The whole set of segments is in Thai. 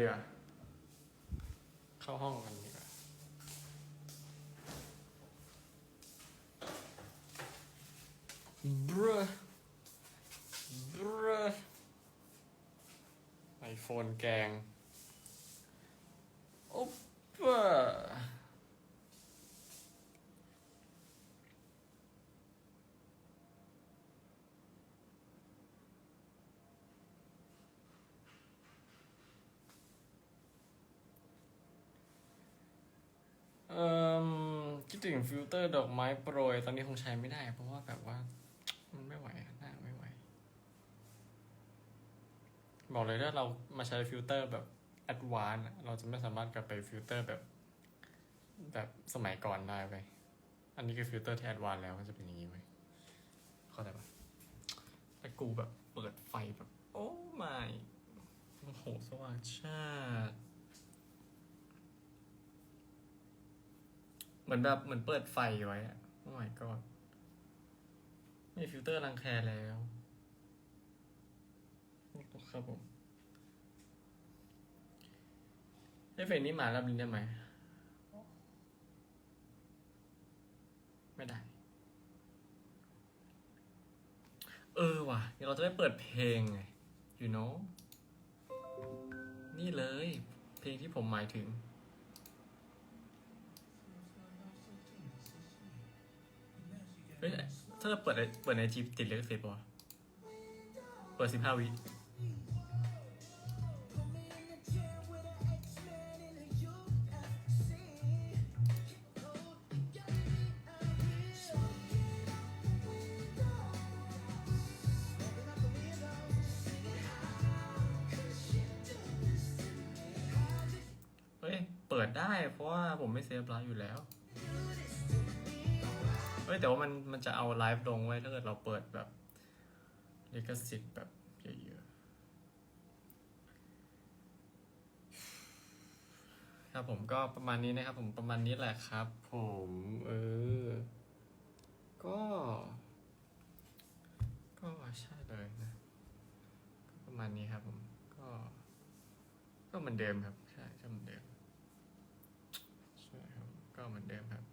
ดีกว่า เข้าห้องกันดีกว่า บรบรไอโฟนแกง โอ๊ปป้าเอ่อคิด ถึงฟิลเตอร์ดอกไม้โปรย ตอนนี้คงใช้ไม่ได้ เพราะว่าแบบว่า มันไม่ไหวหน้าไม่ไหว บอกเลยถ้าเรามาใช้ฟิลเตอร์แบบแอดวานเราจะไม่สามารถกลับไปฟิลเตอร์แบบ แบบสมัยก่อนได้ไป อันนี้คือฟิลเตอร์ที่แอดวานแล้วมันจะเป็นอย่างนี้ไว้ยเข้าใจปะแต่กูแบบเปิดไฟแบบ โอ้ไม่โอ้โหสว่างชาติ เห มือนแบบเหมือนเปิดไฟไว้อะโอ้ my god ไม่มีฟิลเตอร์รังแคแล้วครับผมเอฟเฟกนี้หมารับลิ้นได้ไหม ไม่ได้ เออว่ะเดี๋ยวเราจะได้เปิดเพลงไง you know นี่เลย เพลงที่ผมหมายถึง เฮ้ยถ้าเปิดในเปิดในจีติดเลขสิบปะเปิดสิบห้าวิเฮ้ย เปิดได้เพราะว่าผมไม่เซฟไลฟ์อยู่แล้ว ฮ้ยแต่ว่ามันมันจะเอาไลฟ์ลงไว้ถ้าเกิดเราเปิดแบบลิขสิทธิ์แบบเยอะๆครับผมก็ประมาณนี้นะครับ ผมประมาณนี้แหละครับ ผมเออ ก็ ก็ใช่เลยนะประมาณนี้ครับผมก็ ก็เหมือนเดิมครับ ใช่ก็เหมือนเดิมใช่ครับก็เหมือนเดิมครับ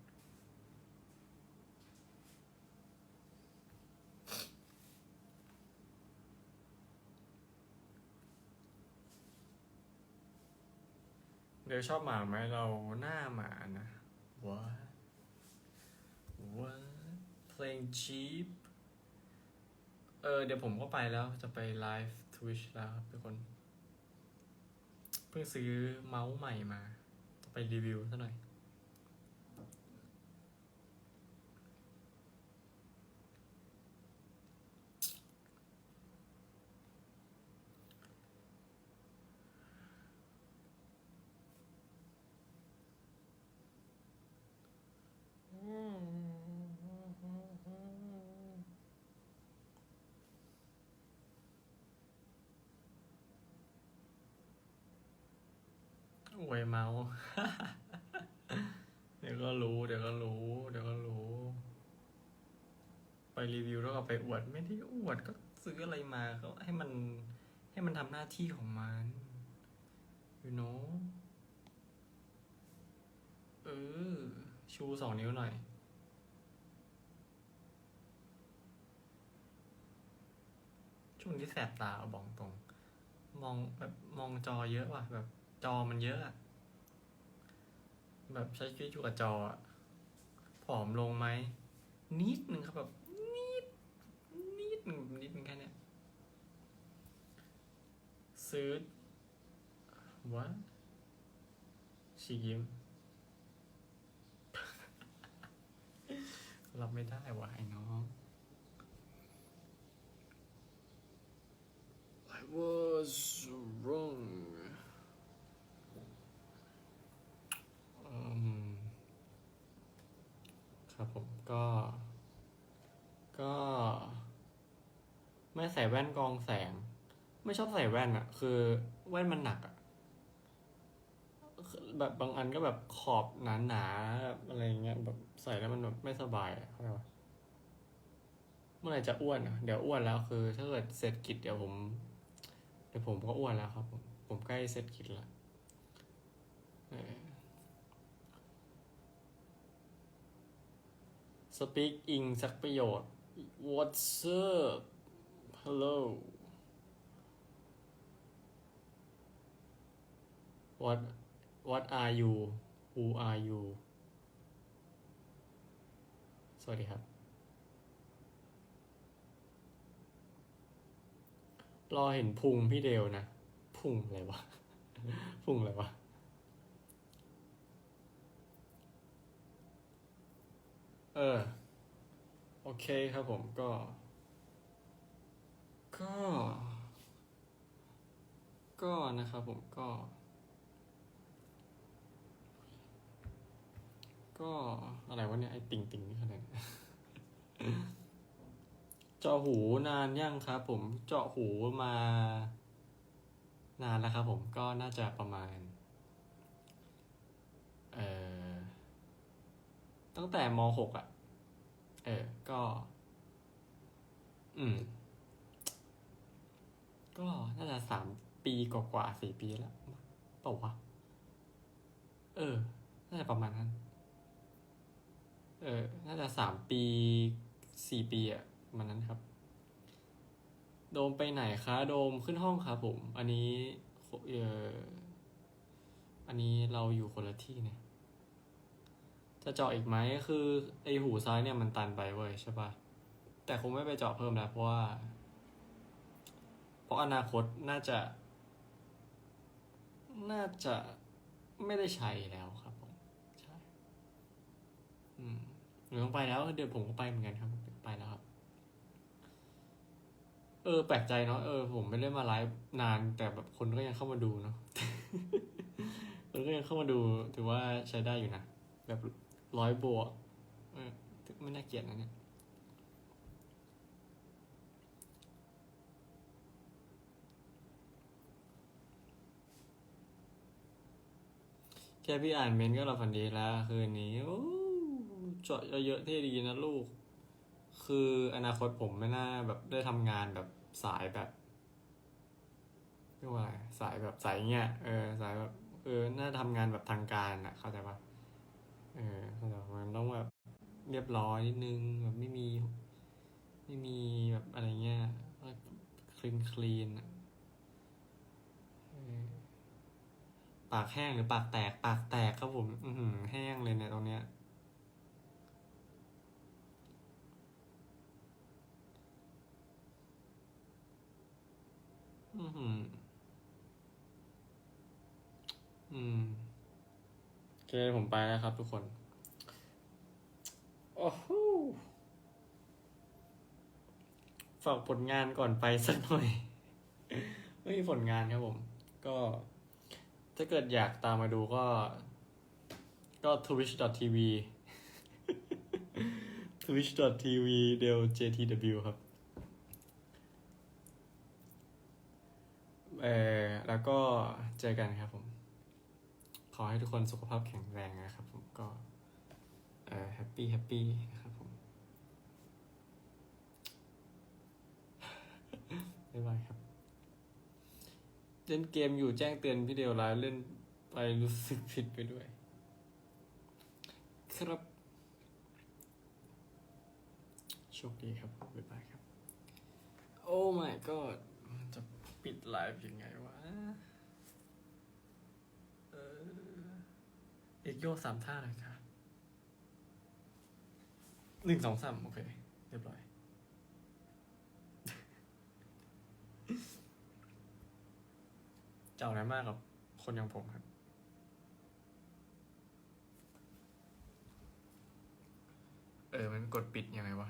เดี๋ยวชอบหมาไหมเราหน้าหมานะ What What เพลง cheap เออเดี๋ยวผมก็ไปแล้วจะไปไลฟ์ Twitch แล้วครับทุกคน เพิ่งซื้อเมาส์ใหม่มา จะไปรีวิวซะหน่อย เมาส์เดี๋ยวก็รู้ เดี๋ยวก็รู้ เดี๋ยวก็รู้ ไปรีวิวแล้วก็ไปอวด ไม่ได้อวดก็ซื้ออะไรมาก็ให้มัน ให้มันทำหน้าที่ของมัน you know เออ ชูสองนิ้วหน่อย ช่วงนี้แสบตาเอาบอกตรง มองแบบมองจอเยอะว่ะ แบบจอมันเยอะอะ แบบใช้ชีวิตอยู่กับจออะผอมลงไหมนิดนึงครับแบบนิดนิดนึงนิดนึงแค่เนี้ยซื้อวะชียิ้ม รับไม่ได้ว่ะไอ้น้อง I was wrong อืมครับผมก็ ก็ ไม่ใส่แว่นกองแสง ไม่ชอบใส่แว่นอะคือแว่นมันหนักอะแบบบางอันก็แบบขอบหนาๆอะไรเงี้ยแบบใส่แล้วมันแบบไม่สบายอะเข้าใจปะเมื่อไหร่จะอ้วนอะเดี๋ยวอ้วนแล้วคือ ถ้าเกิดเสร็จกิจเดี๋ยวผมเดี๋ยวผมก็อ้วนแล้วครับ ผมผมใกล้เสร็จคิดละเออ speak อิงสักประโยชน์ what's up hello what what are you who are you สวัสดีครับ รอเห็นพุงพี่เดวนะ พุงอะไรวะ พุงอะไรวะเออ โอเคครับผมก็ ก็ ก็นะครับผมก็ ก็อะไรวะเนี่ยไอ้ติ่งติ่งนี่อะไรเนี่ยเจาะหูนานยังครับผมเจาะหูมา นานแล้วครับผมก็น่าจะประมาณ เอ่อ ตั้งแต่มหกอะ เออ ก็ อืม ก็น่าจะสามปีกว่าๆสี่ปีแล้วเปล่าวะเออ น่าจะประมาณนั้น เออ น่าจะสามปีสี่ปีอะมันนั้นครับ โดมไปไหนคะ โดมขึ้นห้องครับผม อันนี้เอออันนี้เราอยู่คนละที่เนี่ย จะเจาะอีกไหมคือไอหูซ้ายเนี่ยมันตันไปเว้ยใช่ปะแต่คงไม่ไปเจาะเพิ่มแล้วเพราะว่า เพราะอนาคตน่าจะ น่าจะไม่ได้ใช้แล้วครับผมใช่อืมหรือต้องไปแล้วเดี๋ยวผมก็ไปเหมือนกันครับไปแล้วครับ เออ แปลกใจเนาะเออผมไม่ได้มาไลฟ์นาน แต่แบบคนก็ยังเข้ามาดูเนาะคนก็ยังเข้ามาดู ถือว่าใช้ได้อยู่นะแบบร้อยบวกเออไม่น่าเกลียดนะเนี่ย ค่พี่อ่านเมนก็หลับฝันดีแล้ว คืนนี้โอ้เจาะเยอะๆเท่ดีนะลูก คืออนาคตผมไม่น่าแบบได้ทำงานแบบสายแบบเรียกว่าอะไรสายแบบสายเงี้ยเออสายแบบเออน่าทำงานแบบทางการอะเข้าใจปะเออเข้าใจมันต้องแบบเรียบร้อยนิดนึงแบบไม่มี ไม่มีแบบอะไรเงี้ยคลีนคลีน ปากแห้งหรือปากแตก ปากแตกครับผม อืแห้งเลยเนี่ยตรงเนี้ย อือหืออืมโอเคผมไปแล้วครับทุกคน โอ้โหฝากผลงานก่อนไปสักหน่อย ไม่มีผลงานครับผม ก็ ถ้าเกิดอยากตามมาดูก็ ก็ twitch.tv twitch.tv เดล JTW ครับ เออแล้วก็เจอกันครับผม ขอให้ทุกคนสุขภาพแข็งแรงนะครับผมก็ เออแฮปปี้แฮปปี้นะครับผม บ๊ายบายครับ เล่นเกมอยู่แจ้งเตือนพี่เดียวไลฟ์เล่นไปรู้สึกผิดไปด้วย ครับ โชคดีครับ บ๊ายบายครับ โอ้ my god จะปิดไลฟ์ยังไงวะเออเอกโยสามท่าเลยค่ะหนึ่งสองสามโอเค เรียบร้อย เจ้าอะไรมากกับคนอย่างผมครับ เออ มันกดปิดยังไงวะ